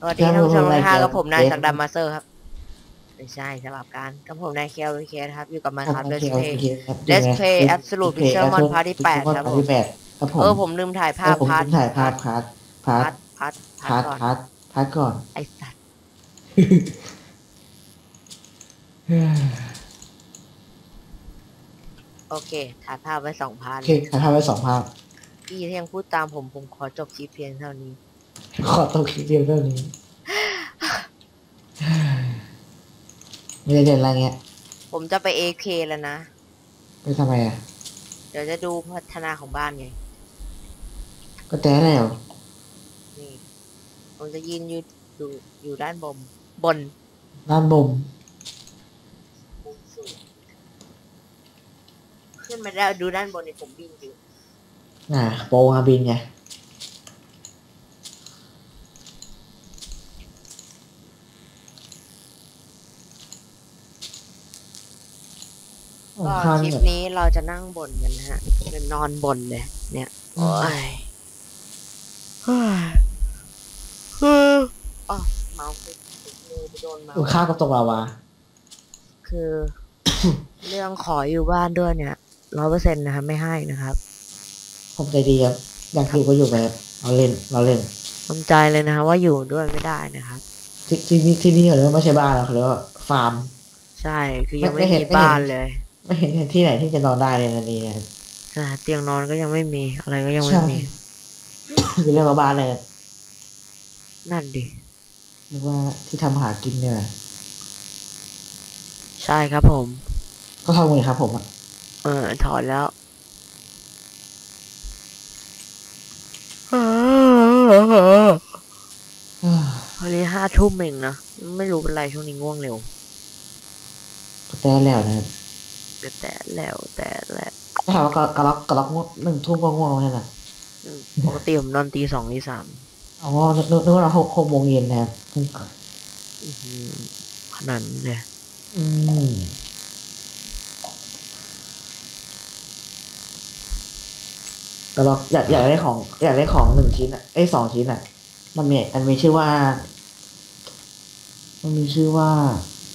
สวัสดีท่านผู้ชมทุกท่านกับผมนายเอ๊ะสักดามาสเตอร์ครับไม่ใช่สลับกันกับผมนายเคียวเคครับอยู่กับมาครับ Let's Play Let's Play Absolute Pixelmon Part ที่แปดครับผมที่แปดครับผมเออผมลืมถ่ายภาพเออผมพาร์ทถ่ายภาพพาร์ทพาร์ทพาร์ทพาร์ทพาร์ทก่อนพาร์ทพาร์ทก่อนไอสัตว์โอเคถ่ายภาพไว้สองพาร์ทโอเคถ่ายภาพไว้สองภาพพี่ถ้ายังพูดตามผมผมขอจบคลิปเพียงเท่านี้ ขอต้องคลิปเดียวเท่านี้ไม่ได้เล่นอะไรเงี้ย ผมจะไป AK แล้วนะ ไปทำไมอะ เดี๋ยวจะดูพัฒนาของบ้านไง ก็แต้แล้วนี่ ผมจะยืนอยู่อยู่อยู่ด้านบนบนด้านบมมุมสูงขึ้นมาได้ดูด้านบนนี่ผมบินอยู่ น่ะ โปรฮาบินไง ก็ข้างคลิปเนี่ยนี้เราจะนั่งบนกันนะฮะเป็นนอนบนเลย เนี่ยโอ้ยเฮ้ยเฮ้ยอ๋อเมาส์ติดมือไปโดนเมาโอ้ส์ข้าวกับตกลาวาคือ เรื่องขออยู่บ้านด้วยเนี่ยร้อยเปอร์เซ็นต์นะครับไม่ให้นะครับ ผมใจดีครับอยากอยู่ก็อยู่ไปครับเราเล่นเราเล่นทำใจเลยนะครับว่าอยู่ด้วยไม่ได้นะครับที่ที่นี่ที่นี่เขาเรียกว่าไม่ใช่บ้านเราเขาเรียกว่าฟาร์ม ใช่คือยังไม่ไม่เห็นมีไม่เห็นบ้านเลย ไม่เห็นที่ไหนที่จะนอนได้เลยนะนี่นะครับอ่าเตียงนอนก็ยังไม่มี อะไรก็ยังไม่ใช่มีคือเรียกว่าบ้านเลยนั่นดิเรียกว่าที่ทำอาหากินเนี่ยใช่ครับผม ก็เท่านี้ครับผมอะเออถอดแล้วเอ้อวันนี้ห้าทุ่มเองนะ ไม่รู้เป็นไรช่วงนี้ง่วงเร็วก็แต่แล้วนะครับ แต่แต่แล้วแต่แล้วถ้าถามว่ากะกะล็อกกะล็อกง่วงหนึ่งทุ่มก็ง่วงแล้วเนี่ยนะอืมปกติผมนอนตีสองตีสามอ๋อนึกนึกนึกว่าเราหกหกโมงเย็นนะครับอื้อหือขนาดนั้นเลยอืมกะล็อกอยากอยากได้ของ อยากได้ของหนึ่งชิ้นอะไอ้ยสองชิ้นอะ มันมีมันมีชื่อว่า มันมีชื่อว่า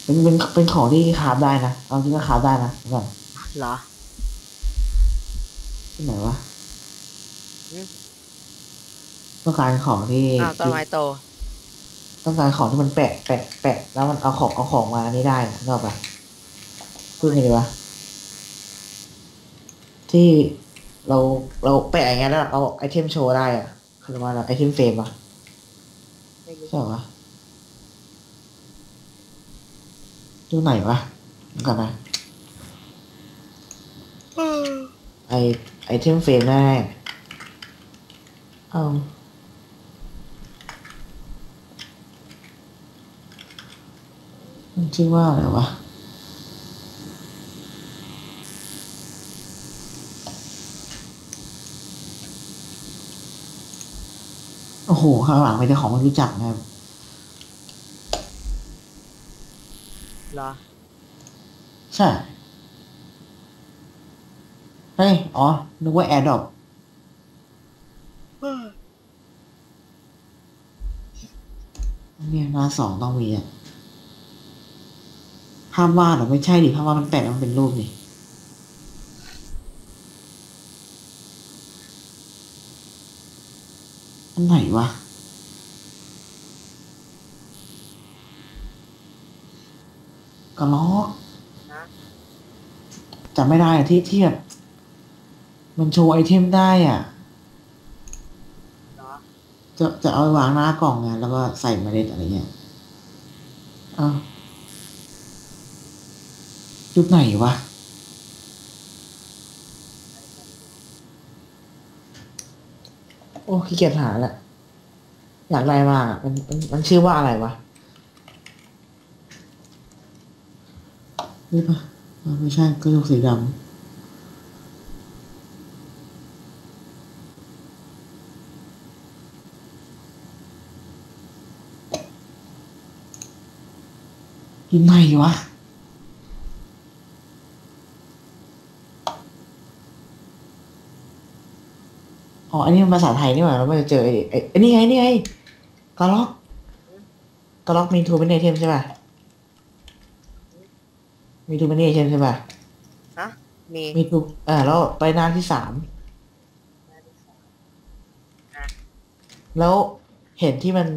เป็นเป็นเป็นของที่คราฟได้นะเอาจริงก็คราฟได้นะเดี๋ยวก่อนเหรอที่ไหนวะอืมต้องการของที่อ้าวต้นไม้โต ต้องการของที่มันแปะแปะแปะแล้วมันเอาของเอาของมานี่ได้นะนึกออกปะพูดไงดีวะที่เราเราแปะอย่างเงี้ยแล้วเอาไอเทมโชว์ได้อะคือว่าอะไรไอเทมเฟรมอะไม่รู้ใช่เห รอวะดูไหนวะเดี๋ยวก่อนนะไอไอเทมเฟรมได้เอามันชื่อว่าอะไรวะโอ้โห ข้างหลังไม่ได้ของไม่รู้จักนะครับ เหรอ ใช่ เฮ้ย อ๋อ นึกว่าแอร์ดรอปเนี่ยหน้าสองต้องมีอะภาพวาดหรอไม่ใช่ดิภาพวาดมันแปะมันเป็นรูปดิอันไหนวะ กระล้อกนะจำไม่ได้อะที่ที่แบบมันโชว์ไอเทมได้อะเหรอจะจะเอาไปวางหน้ากล่องไงแล้วก็ใส่เมล็ดอะไรเงี้ยอ้าวรูปไหนวะโอ้ขี้เกียจหาแหละอยากได้มากอะมันมันมันชื่อว่าอะไรวะ นี่ปะอ่าไม่ใช่กระจกสีดำยู่ไหนวะอ๋อ อันนี้มันภาษาไทยนี่หว่าเราไม่เจอไอ้ไอ้นี่ไง นี่ไงกาล็อกตล็อกมีทูเป็นเทมใช่ป่ะ มีทูเป็นเทมใช่ป่ะฮะมีมีทูอ่าแล้วไปหน้าที่สามแล้วเห็นที่มัน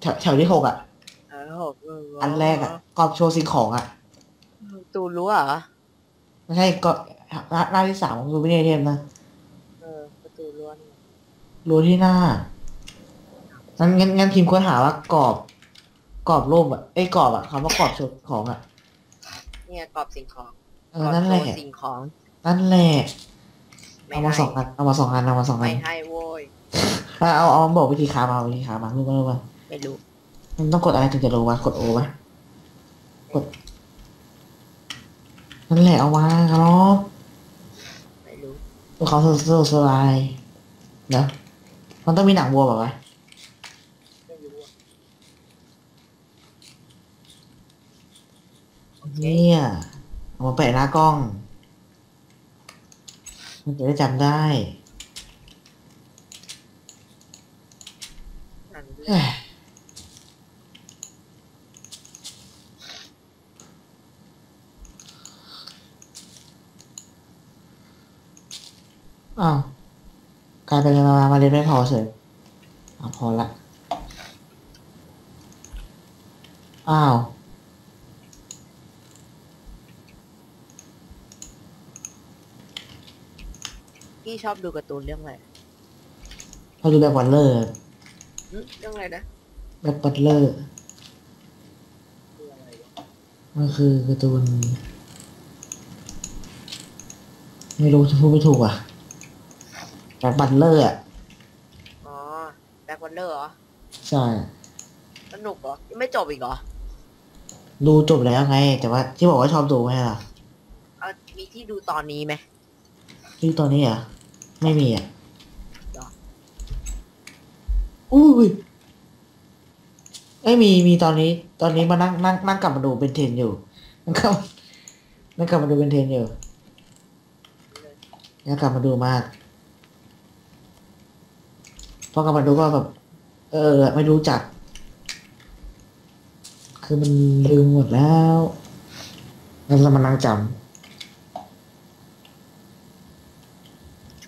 แถวแถวที่หกอะเออหกเอันแรกอะกรอบโชว์สิ่งของอะตูรู้เหรอไม่ใช่ก็หน้าหน้าที่สามของทูเป็นเทมนะเออประตูรั้วนี่รู้ที่หน้างั้นงั้นงั้นพิมพ์ค้นหาว่ากรอบกรอบรูปอะไอ้ยกรอบอะคำว่ากรอบโชว์ของอะ เนี่ยกรอบสิ่งของเออนั่นแหละกรอบโชว์สิ่งของ นั่นแหละไม่เอามาให้สองอันเอามาสองอันเอามาสองอัไม่นให้โว้ยเอาเอาเอาบอกวิธีค้ามาวิธีค้ามารู้ป่ะรู้ป่ะไม่รู้มันต้องกดอะไรถึงจะรู้วะกดโอปะกดนั่นแหละเอามาครับไม่รู้ตัวเขาสโซลายเนอะมันต้องมีหนังวัวแบบวะ ไม่รู้อะโอ เนี่ยเอามาแปะหน้ากล้อง มันจะได้จำได้อ่านเรื่องเอ้ยอ้าวกลายเป็นมามาเรียนไม่พอเฉยอ้าวพอละ อ้าว พี่ชอบดูการ์ตูนเรื่องอะไรเขาดูแบบวันเลอร์หึเรื่องอะไรนะแบบบัตเลอร์คืออะไรวะมันคือการ์ตูน ไม่รู้จะพูดไม่ถูกอะแบบบัตเลอร์อะอ๋อแบ็ควันเดอร์เหรอ ใช่ สนุกเหรอ ยังไม่จบอีกเหรอดูจบแล้วไง แต่ว่าที่บอกว่าชอบดูไหมล่ะ เอามีที่ดูตอนนี้ไหม ที่ตอนนี้อะ ไม่มีอะหรออุ้ยเอ้ยมีมีตอนนี้ ตอนนี้มานั่งนั่งนั่งกลับมาดูเป็นเทนอยู่นั่งกลับนั่งกลับมาดูเป็นเทนอยู่นั่งกลับมาดูมากพอกลับมาดูก็แบบ เออ ไม่รู้จัก คือมันลืมหมดแล้วแล้วเรามานั่งจช่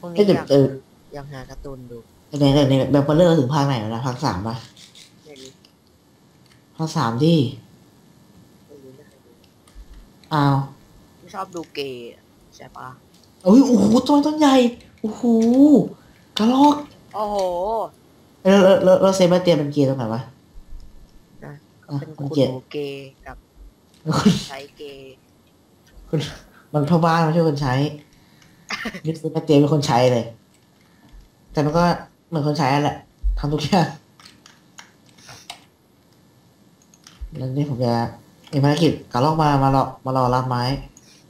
วงำนี้เอ้ยแต่อยากเอออยากหาการ์ตูนดูในในในแบบเบลเลอร์ถึงภาคไหนแล้วนะภาคสามปะไม่รู้ภาคสามที่ไม่รู้ไม่เคยดูอ้าวไม่ชอบดูเกย์อะใช่ปะเอ้ยโอ้โหตัวต้นใหญ่โอ้โหกระลอกโอ้โหเออแล้วแล้วแล้วเซบาสเตียนเป็นเกียร์ตรงไหนวะ นะก็อะเป็นมันคุณเกลียดหนูเกย์กับใช้เกย์มันพ่อบ้านไม่ใช่คนใช้ นึกเซบาสเตียนเป็นคนใช้เลย แต่มันก็เหมือนคนใช้นั่นแหละทำทุกอย่างแล้วนี่ผมจะมีภารกิจกระลอกมามารอมารอรับไม้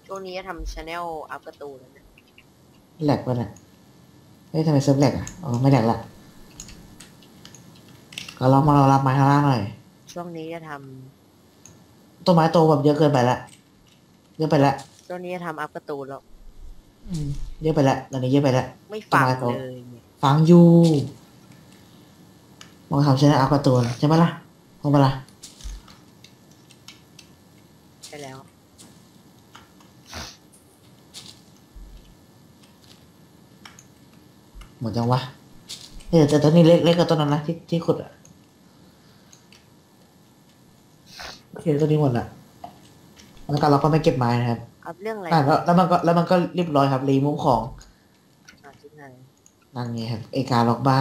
ช่วงนี้จะทำชาแนลอัพการ์ตูนแล้วนะแหลกไปะเนี่ยเฮ้ยทำไมเซิร์ฟแหลกอะอ๋อไม่แหลกละกระลอกมารอรับไม้ข้างล่างหน่อย ช่วงนี้จะทต้นไม้โตแบบเยอะเกินไปละเยอะไปละำช่วงนี้จะทำอัพการ์ตูนแล้วอืม เยอะไปละตอนนี้เยอะไปละไม่ฟังต้นไม้โตเลยเนี่ยฟังอยู่มองทำชนะเอาการ์ตูนใช่ไหมล่ะพงปะล่ะใช่แล้วหมดจังวะเออแต่ตอนนี้เล็กเล็กกว่าต้นนั้นนะที่ที่ขุดอะโอเคตัวนี้หมดละแล้วก็เราก็ไม่เก็บไม้นะครับ อัพเรื่องอะไรอะแล้วแล้วมันก็แล้วมันก็เรียบร้อยครับรีมูฟของอะที่ไหนนั่นไงครับเอการล็อกบ้า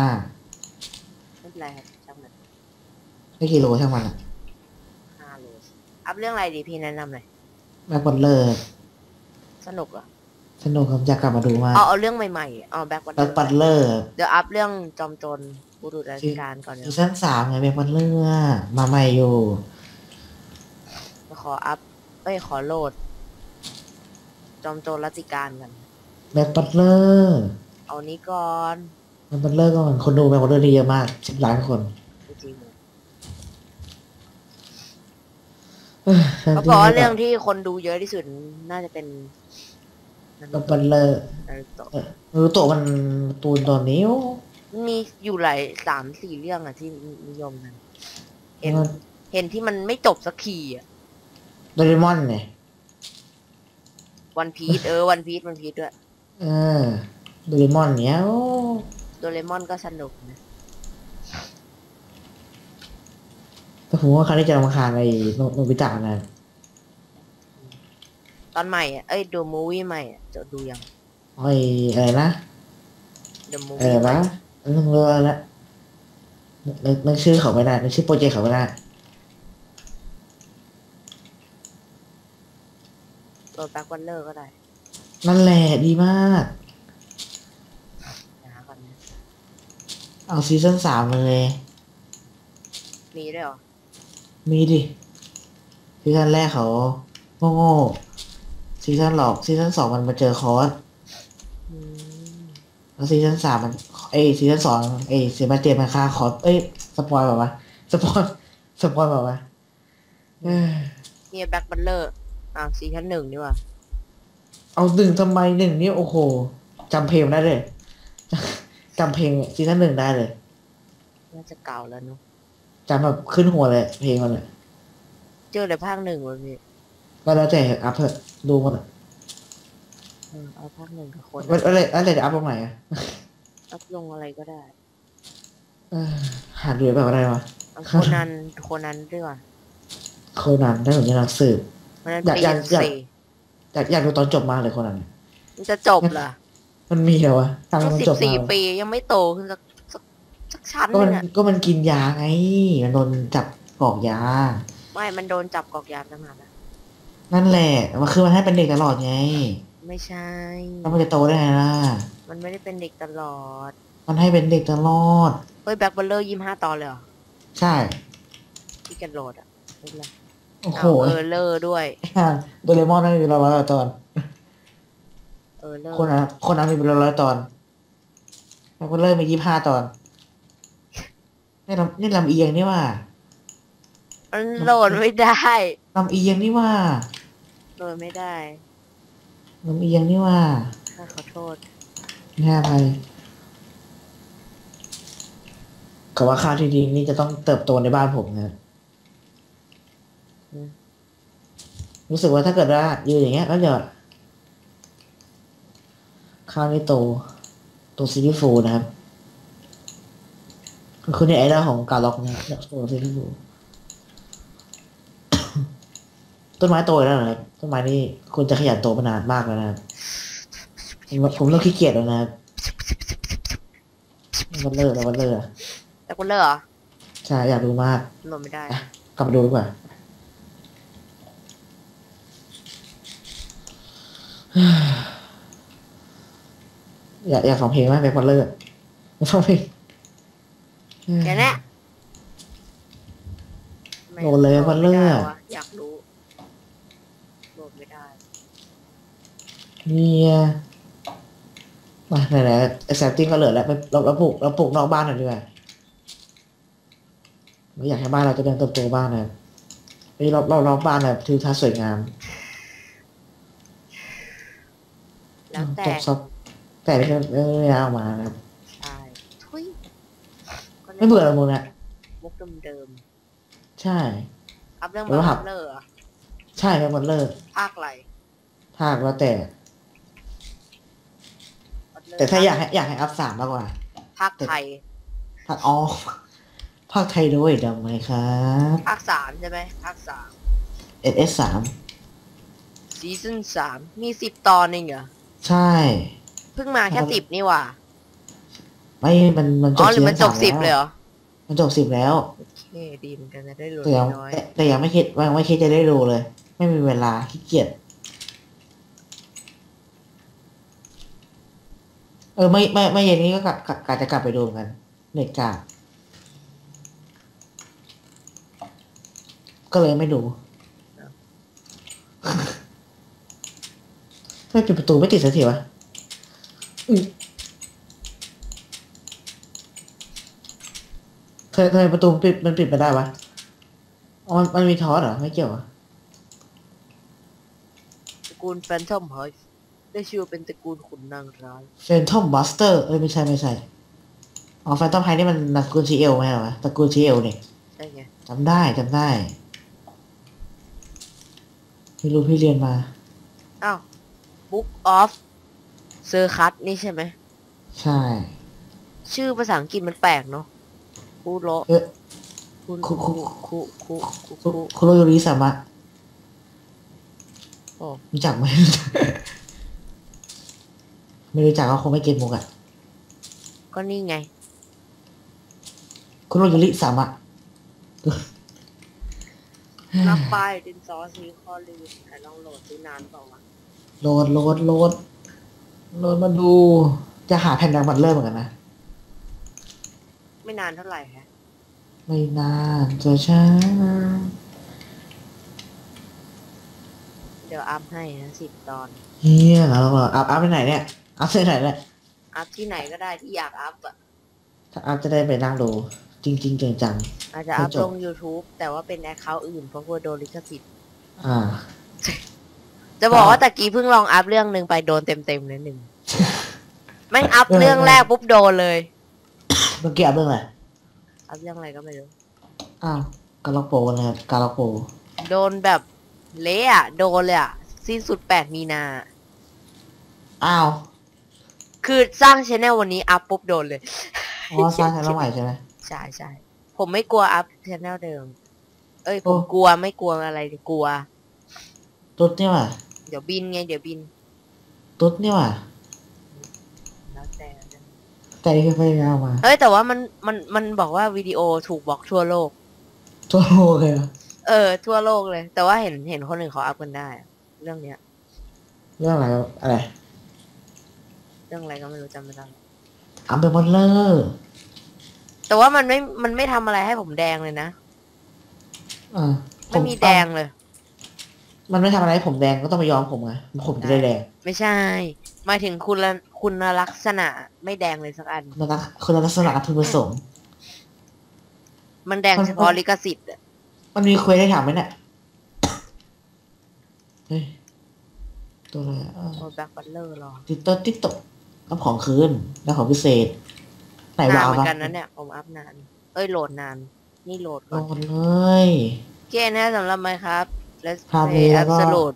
ไม่เป็นไรครับช่างมันไม่กี่โลช่างมันอะห้าโลอัพเรื่องอะไรดีพี่แนะนำหน่อยแบ็คบอลเลอร์สนุกเหรอสนุกครับอยากกลับมาดูมากเอาเอาเรื่องใหม่ๆเอาแบ็ควันแบ็คบอลเลอร์เดี๋ยวอัพเรื่องจอมโจรบุรุษราชการก่อนเดี๋ซียวซั่นสามไงแบ็คบอลเลอร์มาใหม่อยู่ ขออัพเอ้ยขอโหลด จอมโจรรัชการกันแบ็คบอลเลอร์เอานี้ก่อนแบ็คบอลเลอร์ก็เหมือนคนดูแบ็คบอลเลอร์เยอะมากสิบล้านคนจริงๆเลยเอ้ยเขาบอกว่าเรื่องที่คนดูเยอะที่สุดน่าจะเป็นนาแบ็คบอลเลอร์รูโตะเออตัวมันตูนตอนนี้โอ้มีอยู่หลายสามสี่เรื่องอะที่นิยมกันเห็นมันเห็นที่มันไม่จบสักทีอะโดเรมอนเนี่ย วันพีชเออวันพีชวันพีชด้วยเออโดเรมอนเนี้ยโอ้โดเรมอนก็สนุกนะแต่ผมว่าครั้งนี้จะรำคาญไอ้โนโนบิตะนะตอนใหม่อะเอ้ยดูมูวี่ใหม่อะจะดูยังไอ้อะไรนะ The เออ Movie ใหม่นะนึกเรื่องแล้วนึกนึกชื่อเขาไม่ได้นึกชื่อโปรเจกต์เขาไม่ได้ โรแบ็กวันเลอร์ก็ได้นั่นแหละดีมากนะก่อนนะเอาซีซั่นสามเลย มีด้วยเหรอ มีดิ ซีซั่นแรกเขาโง่ๆซีซั่นหลอกซีซั่นสองมันมาเจอคอร์สอืม แล้วซีซั่นสามมันเอ้ยซีซั่นสองเอ้ยเซบาสเตียนมันฆ่าคอร์สเอ้ยสปอยแบบว่าสปอยสปอยแบบว่าเอ้ยนี่แบ็กวันเลอร์ อ่าซีซั่นหนึ่งนี่ว่ะเอาหนึ่งทำไมหนึ่งนี่โอ้โหจำเพลงได้เลยจำเพลงซีซั่นหนึ่งได้เลยน่าจะเก่าแล้วเนอะจำแบบขึ้นหัวเลย เพลงมันเลยเจอแต่ภาคหนึ่งวันพี่ก็แล้วแต่อัพเถอะดูหมดอะเออเอาภาคหนึ่งกับคนแล้วแล้วแล้วแต่จะอัพตรงไหนอะอัพลงอะไรก็ได้ เออหาดูแบบอะไรวะเอาโคนันโคนันด้วยว่ะโคนันได้เหมือนนักสืบ มันนั้นอยากปีอยากอยาก สี่อยากอยากดูตอนจบมากเลยโคนันมันจะจบเหรอมันมีเหรอวะตั้งก็ตอนสิบจบสี่มาปียังไม่โตขึ้นสักสักสักชั้นก็หมันึนงอะก็มันกินยาไงมันโดนจับกรอกยา ไม่มันโดนจับกอกยามตั้งนานแล้วนั่นแหละมันคือมันให้เป็นเด็กตลอดไงไม่ใช่ แล้วมันจะโตได้ไงล่ะมันไม่ได้เป็นเด็กตลอด มันให้เป็นเด็กตลอด เฮ้ยแบ็คบัลเลอร์ยี่ห้าตอนเลยเหรอ ใช่ ที่กันโหลดอะไม่เป็นไร โอ้โหเอาเออเลอร์ด้วยโดเรมอนนั่นมีร้อยๆตอน เออเลอร์คนนั้นคนนั้นมีเป็นร้อยๆตอนแล้วก็เริ่มมียี่ห้าตอน นี่ลำนี่ลำเอียงนี่ว่ามันโหลดไม่ได้ลำเอียงนี่ว่าโหลดไม่ได้ลำเอียงนี่ว่าข้าขอโทษแน่ไปกับว่าข้าวที่ดีนี่จะต้องเติบโตในบ้านผมนะ อืม รู้สึกว่าถ้าเกิดว่าอยู่อย่างเงี้ยก็จะข้าวนี่โตโตซิลิฟูนะครับก็คือในไอดอลของกาล็อกนะโตซิลิฟูต้นไม้โตอยู่แล้วนะครับต้นไม้นี่ควรจะขยันโตมานานมากแล้วนะครับผมผมเริ่มขี้เกียจแล้วนะครับวันเลิกแล้ววันเลิกอะแบ็คบัลเลอร์เหรอใช่อยากดูมากโหลดไม่ได้อะกลับมาดูดีกว่า อยากอยากฟังเพลงไหมแบ็ควันเลิกอยากฟังเพลงแค่เนี้ยทำไมโหลดเลย Black ไม่ Butler ได้วะอยากรู้โหลดไม่ได้เนี่ยมาไหนๆไอ้แซมติ้งก็เหลือแล้วไปเราเราปลูกเราปลูกนอกบ้านหน่อยดีกว่าเราอยากให้บ้านเราเจะเดินเติบโตบ้านนะครับไอ้รอบรอบรอบบ้านแบบทิวทัศน์สวยงาม แล้วแต่จบซับแต่ไม่ใช่ไม่ไม่ได้เอามานะครับใช่ทุยก็ล่นไม่เบื่อละมึงนะมุกเดิมใช่ ๆอัพเรื่องหรือว่าหับับลเลอร์เหรอใช่ครับมันเลิกภาคอะไรภาคแล้วแต่ Butler แต่ถ้าอยากให้อยากให้อัพสามมากกว่า ภาคไทย ภาคอ๋อภาคไทยด้วยดำไหมครับ ภาคสามใช่ไหมภาคสามเอสเอสสามซีซั่นสามมีสิบตอนเองเหรอ ใช่ เพิ่งมาแค่ครับสิบนี่หว่า ไม่มันมันจอ๋บอหรือมันจบซีสิบซั่เลยเหรอ มันจบสิบแล้วโอเคดีเหมือนกันจะได้โหลดแต่ยังน้อยแต่แต่ยังไม่คิดยังไม่คิดจะได้ดูเลย ไม่มีเวลาขี้เกียจเออไม่ไม่ไม่เย็นนี้ก็กะกะกะจะกลับไปดูเหมือนกันเน็ตกาก็เลยไม่ดูทำ ไมปิดประตูไม่ติดสักทีวะอุ๊ยทำไมทำไมประตูมันปิดมันปิดไม่ได้วะอ๋อมันมันมีทอสเหรอ ไม่เกี่ยวเหรอตระกูลแฟนทอมเฮยได้ชื่อว่าเป็นตระกูลขุนนางร้ายเฟนทอมบัสเตอร์เอ้ยไม่ใช่ไม่ใช่ อ๋อแฟนทอมไฮนี่มันตระกูลชีเอลไหมเหรอวะตระกูลชีเอลเนี่ยใช่ไงจำได้จำได้ ไม่รู้พี่เรียนมา อ้าว Book of c i r c u s นี่ใช่ไหม ใช่ ชื่อภาษาอังกฤษมันแปลกเนาะคุโรเอ๊ะ คุคุคุ คุคุคุคุคุคุคุโรโยริสามะโอ้รู้จักไหม ไม่รู้จักก็คงไม่เก็ตมุกอะก็นี่ไง คุโรโยริสามะ นับไปายดินซอสีคอลืมไหนลองโหลดดูนานเปล่าวะ โหลดโหลดโหลดโหลดมาดูจะหาแผ่นดังบัตเลอร์เหมือนกันนะ ไม่นานเท่าไหร่ฮะ ไม่นานจะช้าเดี๋ยวอัพให้นะสิบตอน เฮียแล้วเหรออัพอัพไปไหนเนี่ย อัพไปไหนเนี่ยอัพที่ไหนก็ได้ที่อยากอัพอะ ถ้าอัพจะได้ไปนั่งดู จริงจริงๆจังอาจจะอัพไม่จบลง YouTube แต่ว่าเป็นแอคเคาท์อื่นเพราะกลัวโดนลิขสิทธิ์ๆอ่า จะบอกอ่าว่าตะกี้เพิ่งลองอัพเรื่องหนึ่งไปโดนเต็มๆเลยหนึ่งแม่งอัพเออเรื่องแรกปุ๊บโดนเลย เมื่อกี้อัพเรื่องอะไรอัพเรื่องอะไรก็ไม่รู้อ้าวกาลโปนะครับกาลโปโดนแบบเละอะโดนเลยอะสิ้นสุดแปดมีนา อ้าว คือสร้างชแนลวันนี้อัพปุ๊บโดนเลยอ๋อสร้างแชนแนลใหม่ใช่ไหมใช่ใช่ผมไม่กลัวอัพชแนลเดิม เอ้ยผมโอ้กลัวไม่กลัวอะไรกลัวตุ๊ดเนี่ยว่ะเดี๋ยวบินไง เดี๋ยวบิน ตุ๊ดเนี่ยว่ะแล้วแต่ใจแค่พยายามมาเฮ้ยแต่ว่ามันมันมันบอกว่าวิดีโอถูกบล็อกทั่วโลกตัวโลเลยเหรอเออ ทั่วโลกเลย แต่ว่าเห็นเห็นคนอื่นเขาอัพกันได้อะเรื่องเนี้ย เรื่องอะไรอะไรเรื่องอะไรก็ไม่รู้จำไม่ได้อัพเป็นมอนเลอร์แต่ว่ามันไม่มันไม่ทำอะไรให้ผมแดงเลยนะอ่าไม่มีแดงเลย มันไม่ทำอะไรให้ผมแดงก็ต้องไปยอมผมไงผมจะได้แดงไม่ใช่หมายถึงคุณละคุณลักษณะไม่แดงเลยสักอันมันคนละลักษณะทุนผสมมันแดงมันเฉพาะลิขสิทธิ์อะมันมีเควสให้ถามไหมเนี่ยเฮ้ยตัวอะไรอะโอ้แบ็คบัตเลอร์หรอติดโต๊ะติดโต๊ะรับของคืนแล้วของพิเศษไหนนานวาวเหมือปะนกันนะเนี่ยผมอัพนาน เอ้ยโหลดนาน นี่โหลดโดก่อนนเลย เกณฑ์นะสำหรับไหมครับ Let's ครับ play แล้วก็ absolute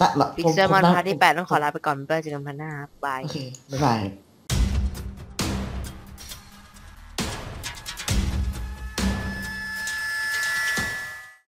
ตะละพิกผมเซลผมมอนนั่งพาร์ทที่แปดต้องขอลาไปก่อนเพื่อเจอกันพันหน้าครับบาย โอเค บ๊ายบาย